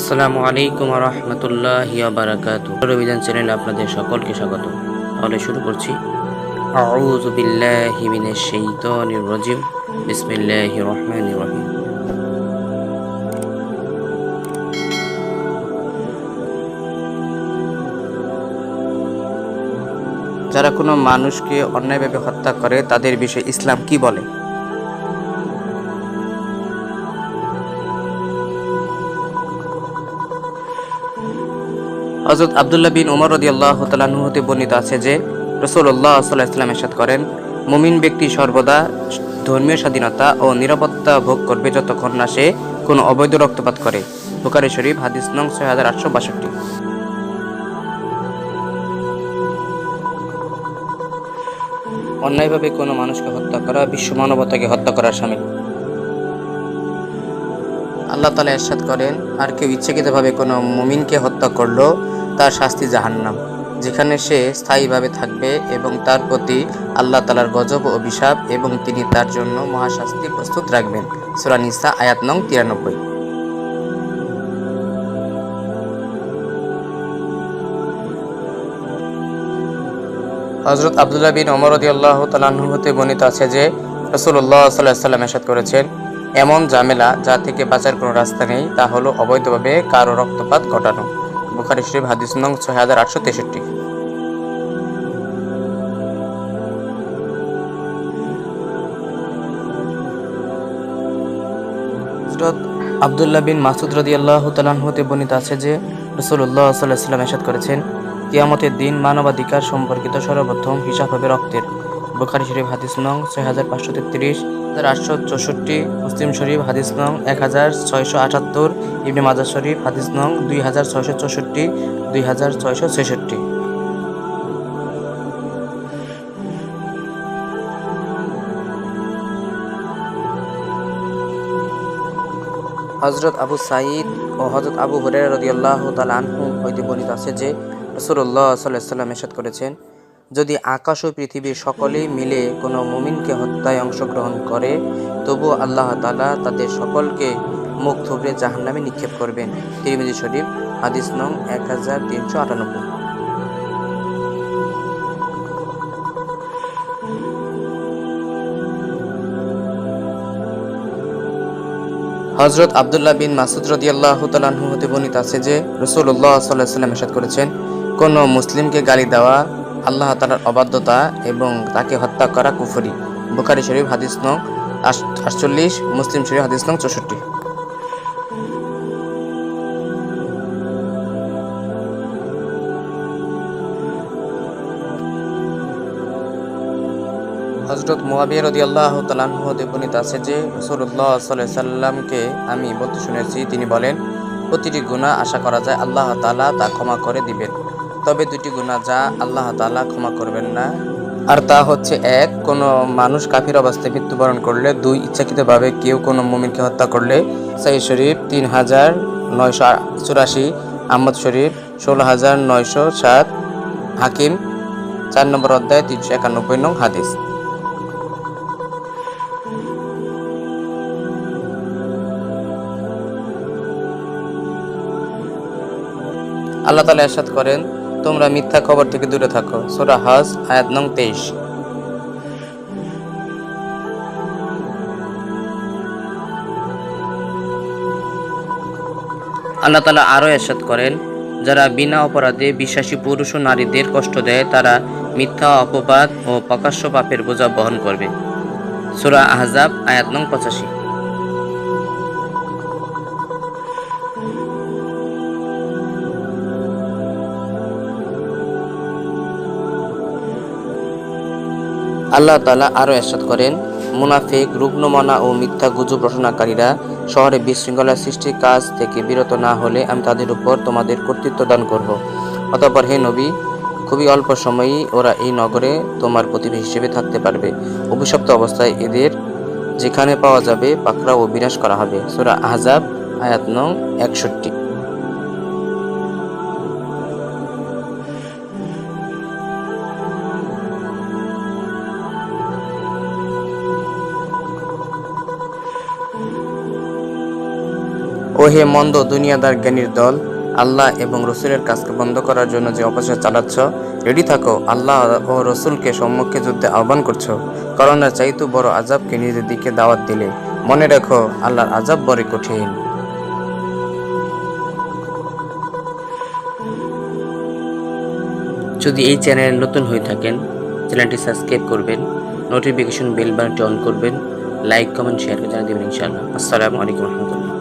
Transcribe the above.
আসসালামু আলাইকুম রহমতুল্লাহ বারাকাত অভিযান চ্যানেলে আপনাদের সকলকে স্বাগত। তাহলে শুরু করছি। বিল্লাহি মিনাশ শাইতানির রাজিম। বিসমিল্লাহির রহমানির রহিম। যারা কোনো মানুষকে অন্যায়ভাবে হত্যা করে, তাদের বিষয়ে ইসলাম কি বলে? হজরত আবদুল্লাহ বিন উমর রদি হতে বর্ণিত আছে যে রসুল্লাহ সাল্লাহ ইসলাম এরশাদ করেন, মুমিন ব্যক্তি সর্বদা ধর্মীয় স্বাধীনতা ও নিরাপত্তা ভোগ করবে যতক্ষণ না সে কোনো অবৈধ রক্তপাত করে। বুকারি শরীফ, হাদিস নং ছয় হাজার আটশো বাষট্টি। অন্যায়ভাবে কোনো মানুষকে হত্যা করা বিশ্ব মানবতাকে হত্যা করার সামিল। আল্লাহ তালা এরশাদ করেন, আর কেউ ইচ্ছাকৃতভাবে কোনো মুমিনকে হত্যা করল, তার শাস্তি জাহান্নাম। যেখানে সে স্থায়ীভাবে থাকবে এবং তার প্রতি আল্লাহ তালার গজব ও অভিশাপ এবং তিনি তার জন্য মহাশাস্তি প্রস্তুত রাখবেন। সুরানিসা আয়াত নং তিরানব্বই। হজরত আবদুল্লাহ বিন ওমর রদি আল্লাহ তালাহু হতে বর্ণিত আছে যে রসুল্লাহ সাল্লাহ সাল্লাম এসাদ করেছেন এমন ঝামেলা যা থেকে বাঁচার কোনো রাস্তা নেই, তা হলো অবৈধভাবে কারও রক্তপাত ঘটানো। বুখারি শরীফ, হাদিস নং ছয় হাজার আটশো তেষট্টি। আবদুল্লাহ বিন মাসুদ রদি আল্লাহ হতে বর্ণিত আছে যে রসুল্লাহ সাল্লাহ সাল্লাম এসাদ করেছেন, কিয়ামতের দিন মানবাধিকার সম্পর্কিত সর্বপ্রথম হিসাব হবে রক্তের। বুখারি শরীফ, হাদিস নং ছয় হাজার পাঁচশো তেত্রিশ হাজার আটশো চৌষট্টি, মুসলিম শরীফ, হাদিস নং এক হাজার ছয়শো আটাত্তর, ইবনে মাজার শরীফ, হাদিস নং দুই হাজার ছয়শো চৌষট্টি, দুই হাজার ছয়শো ছেষট্টি। হজরত আবু সাঈদ ও হজরত আবু হরের রদিয়াল্লাহ তাল হইতে বর্ণিত আছে যে রসুল্লাহ সাল্লাহ সাল্লাম এসাদ করেছেন। যদি আকাশ ও পৃথিবীর সকলেই মিলে কোনো মুমিনকে হত্যায় অংশগ্রহণ করে, তবু আল্লাহ তালা তাদের সকলকে মুখ থুবড়ে জাহান নামে নিক্ষেপ করবেন। তিরমিজি শরীফ, হাদিস নং এক হাজার তিনশো আটানব্বই। হজরত আবদুল্লাহ বিন মাসুদ রদিয়াল্লাহ তালাহু হতে বর্ণিত আছে যে রসুল্লাহ সাল্লাহ সাল্লাম এসাদ করেছেন, কোনো মুসলিমকে গালি দেওয়া আল্লাহ তালার অবাধ্যতা এবং তাকে হত্যা করা কুফরি। বুখারি শরীফ, হাদিস নং আটচল্লিশ, মুসলিম শরীফ, হাদিস নং চৌষট্টি। হজরত মোয়াবিয়া রদি আল্লাহ তালাহতে বর্ণিত আছে যে রসুল্লাহ সাল্লামকে আমি বলতে শুনেছি, তিনি বলেন, প্রতিটি গুণা আশা করা যায় আল্লাহ তালা তা ক্ষমা করে দিবেন। তবে দুটি গুণা যা আল্লাহ তালা ক্ষমা করবেন না। আর তা হচ্ছে এক, কোনো মানুষ কাফির অবস্থায় মৃত্যুবরণ করলে, দুই, ইচ্ছাকৃতভাবে কেউ কোনো মুমিনকে হত্যা করলে সাই শরীফ তিন হাজার নয়শো চুরাশি আহমদ শরীফ ষোলো হাজার নয়শো সাত, হাকিম চার নম্বর অধ্যায় তিনশো একানব্বই নং হাদিস। আল্লাহ তালা এরশাদ করেন তোমরা মিথ্যা খবর থেকে দূরে থাকো। সোরা হজ, আয়াত নং তেইশ। আল্লাহ তালা আরও এরশাদ করেন, যারা বিনা অপরাধে বিশ্বাসী পুরুষ ও নারীদের কষ্ট দেয়, তারা মিথ্যা অপবাদ ও প্রকাশ্য পাপের বোঝা বহন করবে। সুরা আহজাব, আয়াত নং পঁচাশি। আল্লাহ তালা আরও এরশাদ করেন, মুনাফিক, রুগ্নমনা ও মিথ্যা গুজব রচনাকারীরা শহরে বিশৃঙ্খলা সৃষ্টির কাজ থেকে বিরত না হলে আমি তাদের উপর তোমাদের কর্তৃত্ব দান করব। অতঃপর হে নবী, খুবই অল্প সময়েই ওরা এই নগরে তোমার প্রতিবেশী হিসেবে থাকতে পারবে। অভিশপ্ত অবস্থায় এদের যেখানে পাওয়া যাবে পাকড়া ও বিনাশ করা হবে। সুরা আহজাব, আয়াত নং একষট্টি। ও হে মন্দ দুনিয়াদার জ্ঞানীর দল, আল্লাহ এবং রসুলের কাজকে বন্ধ করার জন্য যে অপচয় চালাচ্ছ, রেডি থাকো, আল্লাহ ও রসুলকে সম্মুখে যুদ্ধে আহ্বান করছ। করোনা চাইতে বড় আজাবকে নিজের দিকে দাওয়াত দিলে। মনে রেখো, আল্লাহর আজাব বড় কঠিন। যদি এই চ্যানেলে নতুন হয়ে থাকেন, চ্যানেলটি সাবস্ক্রাইব করবেন, নোটিফিকেশন বেল বাটনটি অন করবেন, লাইক, কমেন্ট, শেয়ার করে জানিয়ে দেবেন ইনশাআল্লাহ। আসসালামু আলাইকুম রহমতুল্লাহ।